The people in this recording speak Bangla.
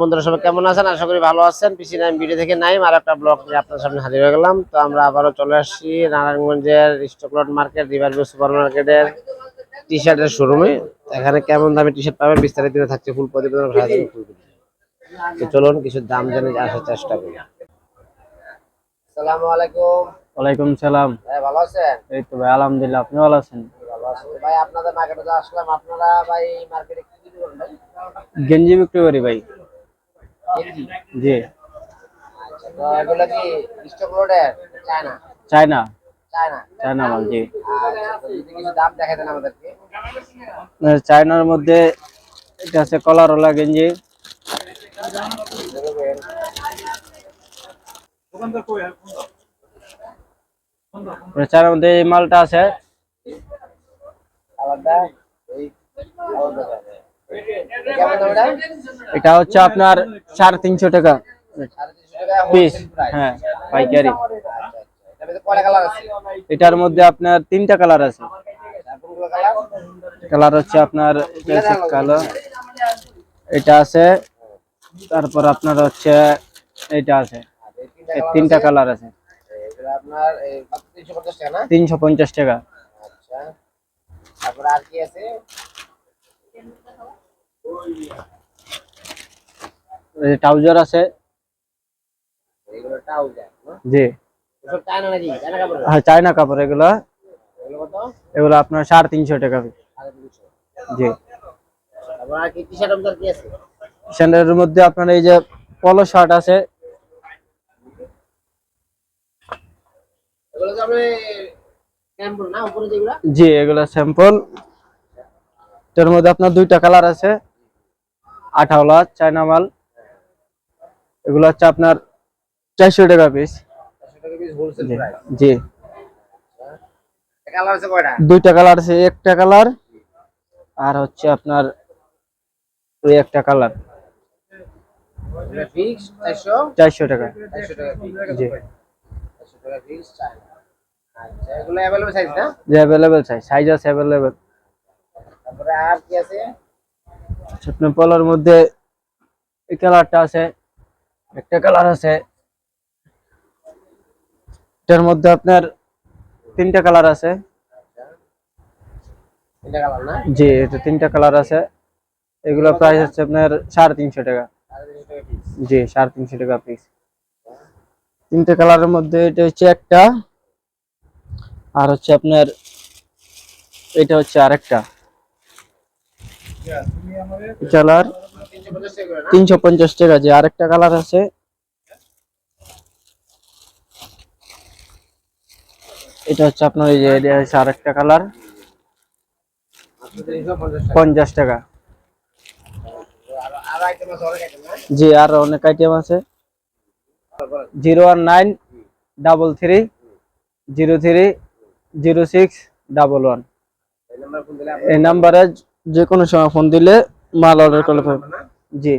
বন্ধুরা সবাই কেমন আছেন? আশা করি ভালো আছেন। পিসি নাইম ভিডিও থেকে নাইম আর একটা ব্লগ নিয়ে আপনার সামনে হাজির হয়ে গেলাম। তো আমরা আবারও চলে আসছি নারায়ণগঞ্জের স্টকলট মার্কেট রিভারভিউ সুপার মার্কেটের টি শার্টের শোরুমে এখানে কেমন দামে টি শার্ট পাবেন বিস্তারিত থাকছে ফুল প্রতিবেদন তো। চলুন কিছু দাম জেনে আসার চেষ্টা করি। আসসালামু আলাইকুম। ওয়ালাইকুম সালাম। ভাই ভালো আছেন? এই তো ভাই আলহামদুলিল্লাহ আপনি ভালো আছেন? ভালো আছেন ভাই আপনাদের মার্কেটে আসলাম। আপনারা ভাই মার্কেটে কি কি করেন ভাই? গেঞ্জি বিক্রি করি ভাই। জি আচ্ছা তো এগুলো কি স্টকলটের চায়না চায়না চায়না চায়না মাল জি আচ্ছা তো যদি কিছু দাম দেখাই দেন আমাদেরকে আহ, চায়নার মধ্যে এটা আছে কলারওয়ালা গেঞ্জি মানে চায়নার মধ্যে এই মালটা আছে আলাদা এই আলাদা যাবে। কেমন দাম এটা? হচ্ছে আপনার সাড়ে তিনশো টাকা পিস হ্যাঁ পাইকারি আচ্ছা, আচ্ছা। এটার মধ্যে আপনার তিনটা কালার আছে কালার? হচ্ছে আপনার কালো এটা আছে তারপর আপনার হচ্ছে এটা আছে তিনটা। কালার আছে এগুলো আপনার এই মাত্র 350 টাকা না? তিনশো পঞ্চাশ টাকা আচ্ছা। তারপরে আর কি আছে? ট্রাউজার আছে? জি? হ্যাঁ চায়না কাপড় এগুলো। এগুলো আপনার সাড়ে তিনশো টাকা। জি। মধ্যে আপনার এই যে পলো শার্ট আছে। জি এগুলো স্যাম্পল এটার মধ্যে আপনার দুইটা কালার আছে। আঠাওলা চায়না মাল। এগুলো হচ্ছে আপনার চারশো টাকা পিস জি দুইটা কালার আছে একটা কালার আর হচ্ছে আপনার ওই একটা কালার। চারশো? টাকা। জি। আচ্ছা সাইজ না? যে অ্যাভেলেবেল চাই সাইজ আছে অ্যাভেলেবেল তারপরে আর কি আছে? আপনার পলার মধ্যে এই কালারটা আছে একটা কালার আছে। এটার মধ্যে আপনার তিনটা কালার আছে। তিনটা কালার না? জি এটা তিনটা কালার আছে। এগুলো প্রাইস হচ্ছে আপনার সাড়ে তিনশো টাকা। জি সাড়ে তিনশো টাকা পিস তিনটে কালারের মধ্যে এটা হচ্ছে একটা আর হচ্ছে আপনার এটা হচ্ছে আরেকটা। কালার তিনশো পঞ্চাশ টাকা যে আরেকটা কালার আছে। এটা হচ্ছে আপনার এই যে এটা হচ্ছে আরেকটা কালার। পঞ্চাশ টাকা। জি, আর অনেক আইটেম আছে। Zero one nine double three, zero three, zero six, double one. এই নাম্বার যে কোনো সময় ফোন দিলে মাল অর্ডার করলে পাবেন জি।